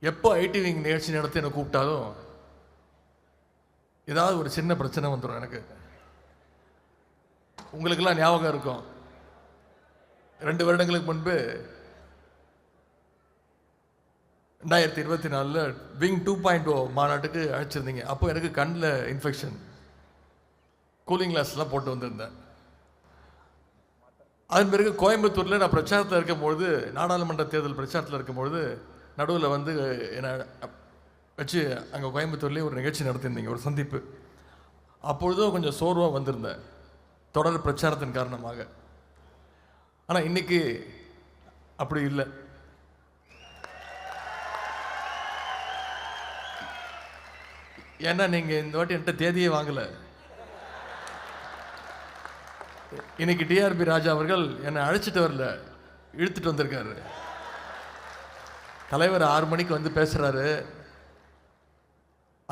எப்போ IT wing நிகழ்ச்சி நடத்தி என்னை கூப்பிட்டாலும் ஏதாவது ஒரு சின்ன பிரச்சனை வந்துடும் எனக்கு. உங்களுக்கெல்லாம் ஞாபகம் இருக்கும். ரெண்டு வருடங்களுக்கு முன்பு ரெண்டாயிரத்தி இருபத்தி நாலில் விங் டூ பாயிண்ட் ஓ மாநாட்டுக்கு அழைச்சிருந்தீங்க. அப்போ எனக்கு கண்ணில் இன்ஃபெக்ஷன் கூலிங் கிளாஸ்லாம் போட்டு வந்திருந்தேன். அதன் பிறகு கோயம்புத்தூரில் நான் பிரச்சாரத்தில் இருக்கும்பொழுது நாடாளுமன்ற தேர்தல் பிரச்சாரத்தில் இருக்கும்பொழுது நடுவில் வந்து என்னை வச்சு அங்கே கோயம்புத்தூர்லேயே ஒரு நிகழ்ச்சி நடத்தியிருந்தீங்க ஒரு சந்திப்பு. அப்பொழுதும் கொஞ்சம் சோர்வாக வந்திருந்தேன் தொடர் பிரச்சாரத்தின் காரணமாக. ஆனால் இன்னைக்கு அப்படி இல்லை. ஏன்னா நீங்கள் இந்த வாட்டி என்கிட்ட தேதியே வாங்கலை. இன்னைக்கு டிஆர்பி ராஜா அவர்கள் என்னை அழைச்சிட்டு வரல இழுத்துட்டு வந்திருக்காரு. தலைவர் ஆறு மணிக்கு வந்து பேசுகிறாரு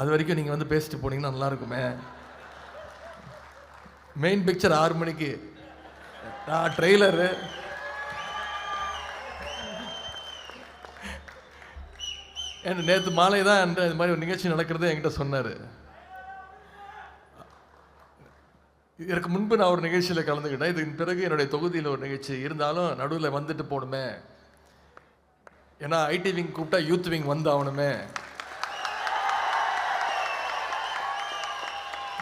அது வரைக்கும் நீங்கள் வந்து பேசிட்டு போனீங்கன்னா நல்லா இருக்குமே. மெயின் பிக்சர் ஆறு மணிக்கு. ட்ரெய்லரு என் நேற்று மாலை தான் என்ற இது மாதிரி ஒரு நிகழ்ச்சி நடக்கிறது என்கிட்ட சொன்னார். இதற்கு முன்பு நான் ஒரு நிகழ்ச்சியில் கலந்துக்கிட்டேன். இதுக்கு பிறகு என்னுடைய தொகுதியில் ஒரு நிகழ்ச்சி. இருந்தாலும் நடுவில் வந்துட்டு போகணுமே. ஏன்னா ஐடி விங் கூப்பிட்டா யூத் விங் வந்து ஆகணுமே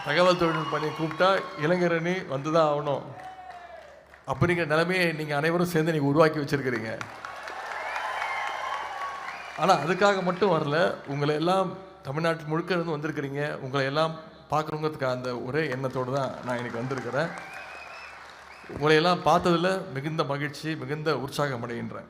தகவல் தொழில்நுட்ப கூப்பிட்டா இளைஞரணி வந்து தான் ஆகணும். அப்படிங்கிற நிலைமையை நீங்கள் அனைவரும் சேர்ந்து நீங்கள் உருவாக்கி வச்சிருக்கிறீங்க. ஆனால் அதுக்காக மட்டும் வரல உங்களை எல்லாம் தமிழ்நாட்டு முழுக்க இருந்து வந்திருக்கிறீங்க. உங்களை எல்லாம் பார்க்கணுங்கிறதுக்கு அந்த ஒரே எண்ணத்தோடு தான் நான் இன்றைக்கி வந்திருக்கிறேன். உங்களையெல்லாம் பார்த்ததில் மிகுந்த மகிழ்ச்சி மிகுந்த உற்சாகம் அடைகின்றேன்.